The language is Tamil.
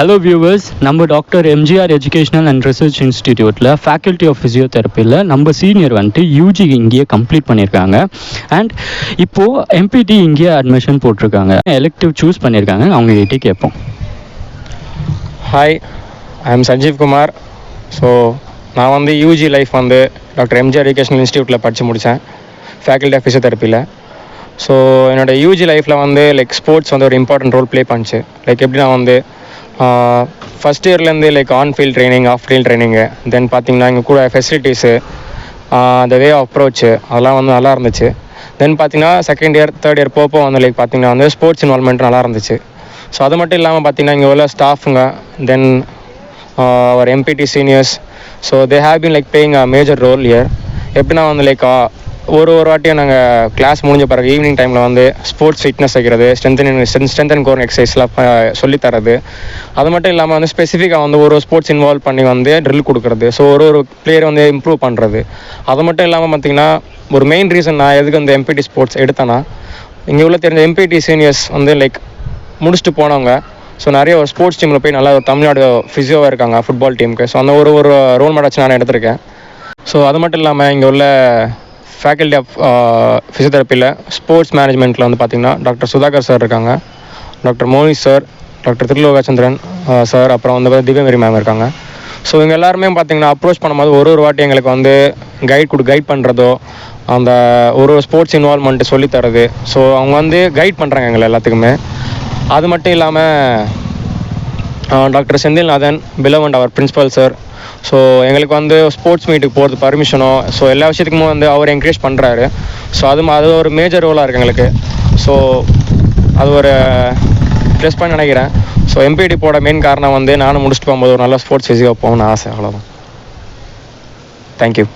ஹலோ வியூவர்ஸ் நம்ம doctor MGR educational and research இன்ஸ்டிடியூட்டில் faculty of ஃபிசியோதெரப்பியில் நம்ம சீனியர் வந்துட்டு யூஜி இங்கேயே கம்ப்ளீட் பண்ணியிருக்காங்க. அண்ட் இப்போது எம்பிடி இங்கேயே அட்மிஷன் போட்டிருக்காங்க. எலெக்டிவ் சூஸ் பண்ணியிருக்காங்க. அவங்க கிட்டே கேட்போம். Hi I am Sanjeev Kumar so நான் வந்து யூஜி லைஃப் வந்து டாக்டர் எம்ஜிஆர் எஜுகேஷனல் இன்ஸ்டியூட்டில் படித்து முடித்தேன் ஃபேக்கல்ட்டி ஆஃப் ஃபிசியோதெரப்பியில் ஸோ என்னோட யூஜி லைஃப்பில் வந்து லைக் ஸ்போர்ட்ஸ் வந்து ஒரு இம்பார்ட்டன்ட் ரோல் ப்ளே பண்ணுச்சு. லைக் எப்படி நான் வந்து first இயர்லேருந்து like on field training off field training then பார்த்தீங்கன்னா இங்கே கூட facilities the way of approach அதெல்லாம் வந்து நல்லா இருந்துச்சு. தென் பார்த்தீங்கன்னா செகண்ட் இயர் தேர்ட் இயர் போப்போ வந்து லைக் பார்த்தீங்கன்னா வந்து ஸ்போர்ட்ஸ் இன்வால்மெண்ட் நல்லா இருந்துச்சு. ஸோ அது மட்டும் இல்லாமல் பார்த்தீங்கன்னா இங்கே உள்ள ஸ்டாஃபுங்க then our MPT seniors so they have been like playing a major role year எப்படின்னா வந்து லைக் ஒரு ஒரு வாட்டியும் நாங்கள் கிளாஸ் முடிஞ்ச பிறகு ஈவினிங் டைமில் வந்து ஸ்போர்ட்ஸ் ஃபிட்னஸ் வைக்கிறது ஸ்ட்ரென்தன் ஸ்ட்ரென்த் அண்ட் கோர் எக்ஸசைஸ்லாம் சொல்லித் தரது அது மட்டும் இல்லாமல் வந்து ஸ்பெசிஃபிக்காக வந்து ஒரு ஸ்போர்ட்ஸ் இன்வால்வ் பண்ணி வந்து ட்ரில் கொடுக்குறது. ஸோ ஒரு ஒரு பிளேயர் வந்து இம்ப்ரூவ் பண்ணுறது அது மட்டும் இல்லாமல் பார்த்தீங்கன்னா ஒரு மெயின் ரீசன் நான் எதுக்கு அந்த எம்பிடி ஸ்போர்ட்ஸ் எடுத்தேன்னா இங்கே உள்ள தெரிஞ்ச எம்பிடி சீனியர்ஸ் வந்து லைக் முடிச்சுட்டு போனவங்க ஸோ நிறைய ஒரு ஸ்போர்ட்ஸ் டீமில் போய் நல்லா ஒரு தமிழ்நாடு ஃபிசியோவாக இருக்காங்க ஃபுட்பால் டீமுக்கு ஸோ அந்த ஒரு ஒரு ரோல் மாடல்ஸ் நான் எடுத்திருக்கேன். ஸோ அது மட்டும் இல்லாமல் இங்கே உள்ள ஃபேக்கல்ட்டி ஆஃப் ஃபிசியோதெரப்பியில் ஸ்போர்ட்ஸ் மேனேஜ்மெண்ட்டில் வந்து பார்த்திங்கன்னா டாக்டர் சுதாகர் சார் இருக்காங்க. Doctor Moni sir doctor Thirulogachandran uh, sir அப்புறம் வந்து திவ்யமேரி மேம் இருக்காங்க. ஸோ இவங்க எல்லாருமே பார்த்தீங்கன்னா அப்ரோச் பண்ணும்போது ஒரு ஒரு வாட்டி எங்களுக்கு வந்து கைட் கொடு கைட் பண்ணுறதோ அந்த ஒரு ஒரு ஸ்போர்ட்ஸ் இன்வால்மெண்ட்டு சொல்லித்தரது ஸோ அவங்க வந்து கைட் பண்ணுறாங்க எங்களை எல்லாத்துக்குமே. அது மட்டும் இல்லாமல் டாக்டர் செந்தில்நாதன் பிலவண்ட் அவர் பிரின்சிபல் சார் ஸோ எங்களுக்கு வந்து ஸ்போர்ட்ஸ் மீட்டுக்கு போகிறது பர்மிஷனோ ஸோ எல்லா விஷயத்துக்குமே வந்து அவர் என்கரேஜ் பண்ணுறாரு ஸோ அது அது ஒரு மேஜர் ரோலாக இருக்குது எங்களுக்கு. ஸோ அது ஒரு ப்ளஸ் பண்ணி நினைக்கிறேன். ஸோ எம்பிடி போட மெயின் காரணம் வந்து நானும் முடிச்சுட்டு போகும்போது ஒரு நல்ல ஸ்போர்ட்ஸ் ஃபிசிக்காக போகணும்னு ஆசை. அவ்வளோதான் தேங்க்யூ